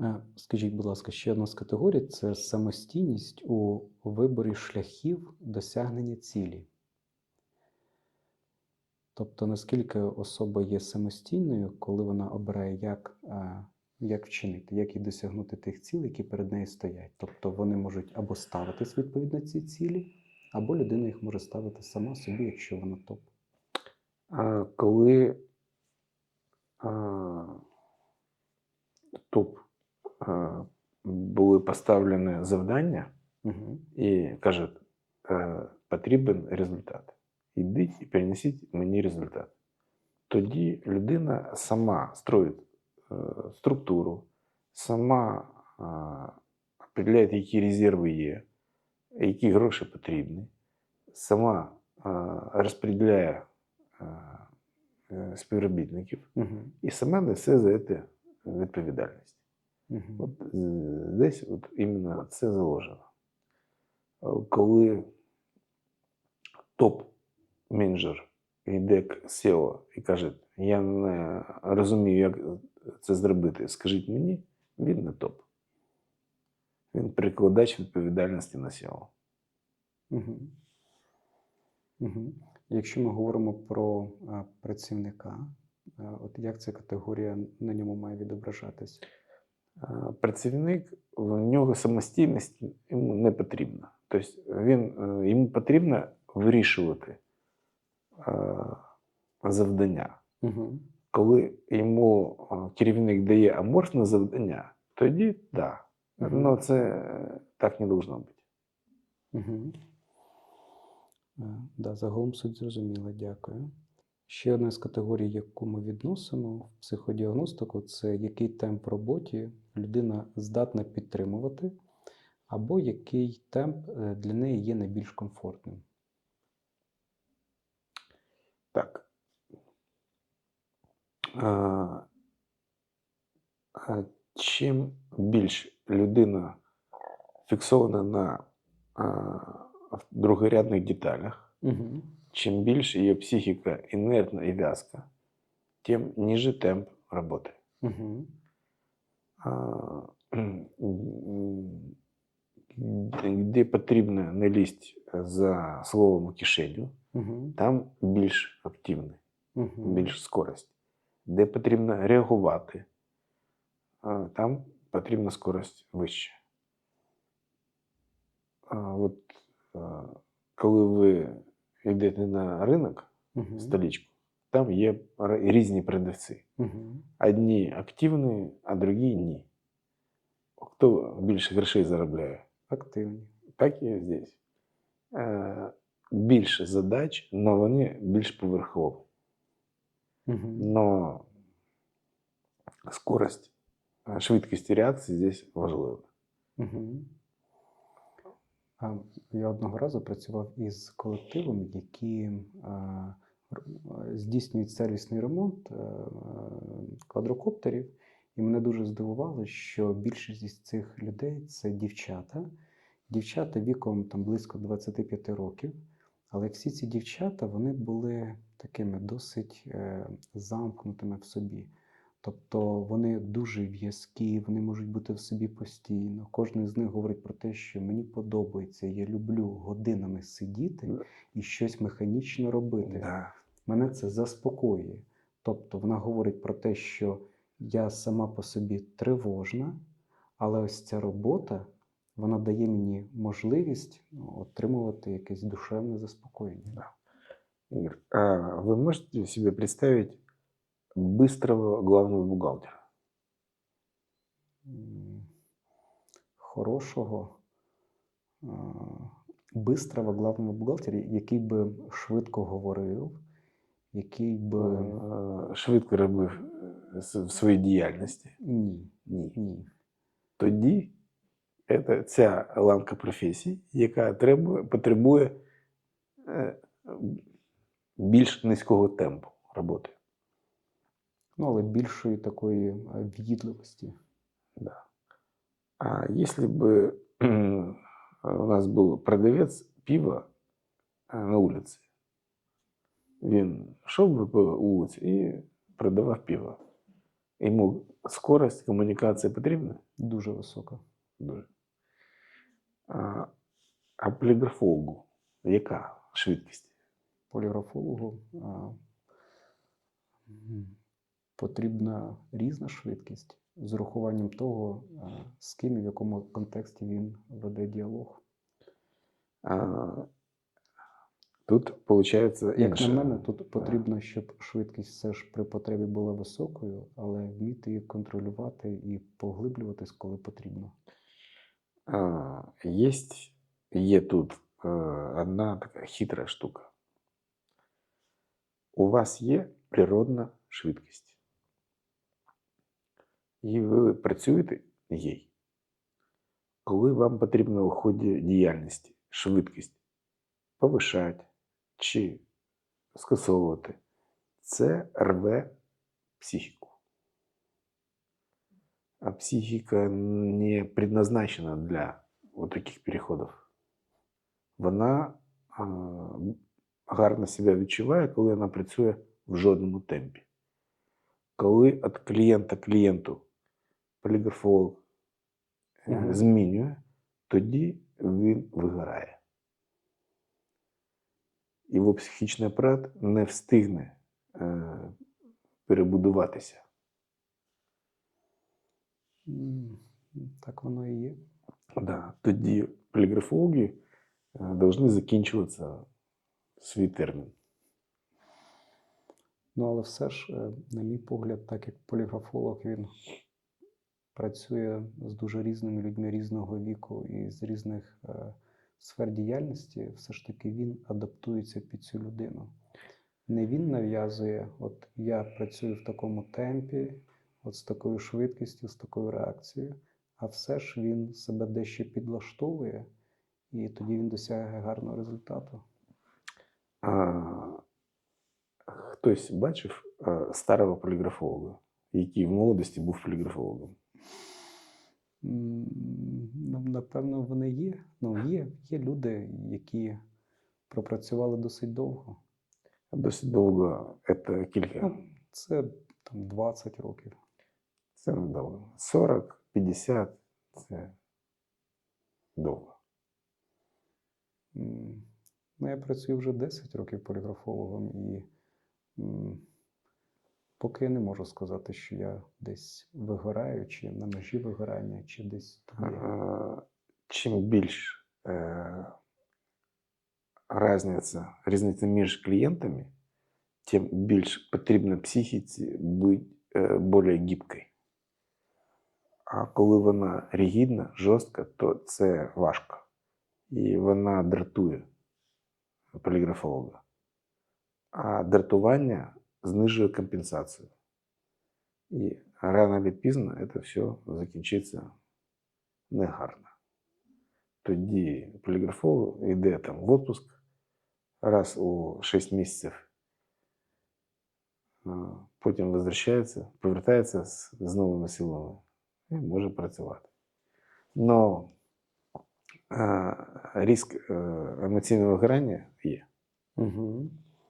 Е, Скажіть, будь ласка, ще одна з категорій це самостійність у виборі шляхів досягнення цілі. Тобто, наскільки особа є самостійною, коли вона обирає, як, е, як вчинити, як і досягнути тих цілей, які перед нею стоять. Тобто вони можуть або ставитись відповідно ці цілі, або людина їх може ставити сама собі, якщо вона топ. А коли а, топ були поставлені завдання Угу. і кажуть, е, потрібен результат. Ідіть і перенесіть мені результат. Тоді людина сама строїть е, структуру, сама определяє, які резерви є, які гроші потрібні, сама розподіляє е, співробітників Угу. і сама несе за це відповідальність. Угу. От е, десь от іменно це заложено. Е, Коли топ-менеджер йде к SEO і каже, я не розумію, як це зробити, скажіть мені, він не топ. Він перекладач відповідальності на SEO. Угу. Угу. Якщо ми говоримо про а, працівника, а, от як ця категорія на ньому має відображатись? Е, Працівник, в нього самостійність йому не потрібна. Тобто він, е, йому потрібно вирішувати е, завдання. Угу. Коли йому керівник дає аморфне завдання, тоді так. Да. Мгм. Ну, це так не должно бути. Угу. Да, загалом суть зрозуміла, дякую. Ще одна з категорій, яку ми відносимо в психодіагностику, це який темп роботі людина здатна підтримувати, або який темп е, для неї є найбільш комфортним. Так. А, а чим більш людина фіксована на а, другорядних деталях, Угу. Чим більше її психіка інертна і вязка, тим ніже темп роботи. Угу. Де потрібно не лізть за словом у кишеню, Угу. там більш активний. Угу. більш скорость. Де потрібно реагувати, там потрібна скорость вища. От, коли ви йдете на ринок, Угу. столичку, там є р- різні продавці. Угу. Одні активні, а другі ні. Хто більше грошей заробляє? Активні. Так і здесь. Е, Більше задач, але вони більш поверхові. Угу. Но скорость, э, швидкість реакції здесь важлива. Угу. Я одного разу працював із колективом, які здійснюють сервісний ремонт квадрокоптерів. І мене дуже здивувало, що більшість із цих людей це дівчата. Дівчата віком там близько 25 років. Але всі ці дівчата вони були такими досить е, замкнутими в собі. Тобто вони дуже в'язкі, вони можуть бути в собі постійно. Кожен з них говорить про те, що мені подобається, я люблю годинами сидіти і щось механічно робити. Да. Мене це заспокоює. Тобто вона говорить про те, що я сама по собі тривожна, але ось ця робота вона дає мені можливість ну, отримувати якесь душевне заспокоєння. Игорь, а вы можете себе представить быстрого главного бухгалтера? Хорошого, бистрого главного бухгалтера, який би швидко говорив, який би. Е, Швидко робив е, в своїй діяльності? Ні, Ні. ні. Тоді це ця ланка професій, яка требує, потребує е, більш низького темпу роботи Ну, але більшої такої а, в'їдливості. Да. А если бы у нас был продавец пива э, на улице, він йшов би по вулиці і продавав пиво. Йому скорость комунікації потрібна? Дуже висока. Дуже. А, а поліграфологу яка швидкість? Поліграфологу а, м, потрібна різна швидкість з урахуванням того, з ким і в якому контексті він веде діалог. А, тут виходить Як на мене, тут потрібно, щоб швидкість все ж при потребі була високою, але вміти її контролювати і поглиблюватись, коли потрібно. А, Есть, є тут е, одна така хитра штука. У вас є природна швидкість. І ви працюєте їй. Коли вам потрібно у ході діяльності швидкість повишати чи скасовувати, це рве психіку. А психика не предназначена для таких переходів. Вона а, гарно себе відчуває, коли вона працює в жодному темпі. Коли від клієнта клієнту поліграфолог е, змінює, тоді він вигорає. Його психічний апарат не встигне е, перебудуватися. Так воно і є. Да, тоді поліграфологи повинні закінчуватися свій термін. Ну, але все ж, е, на мій погляд, так як поліграфолог, він працює з дуже різними людьми різного віку і з різних е, сфер діяльності, все ж таки він адаптується під цю людину. Не він нав'язує, от я працюю в такому темпі, от з такою швидкістю, з такою реакцією, а все ж він себе дещо підлаштовує, і тоді він досягає гарного результату. А, хтось бачив е, старого поліграфолога, який в молодості був поліграфологом. Ну, Напевно, вони є. Ну, є, є люди, які пропрацювали досить довго. Досить довго, це кілька. Ну, це там 20 років. Це недовго. 40, 50 це довго. Ну, я працюю вже 10 років поліграфологом, і поки я не можу сказати, що я десь вигораю, чи на межі вигорання, чи десь там. Е, Чим більш е, різниця, різниця між клієнтами, тим більш потрібно психіці бути е, більш гибкою. А коли вона ригідна, жорстка, то це важко. І вона дратує поліграфолога. А дратування знижує компенсацію. І рано чи пізно це все закінчиться негарно. Тоді поліграфолог йде там в отпуск раз у 6 місяців, а потім возвращається, повертається з, з новими силами і може працювати. Но е, ризик е, емоційного вигорання є. Угу.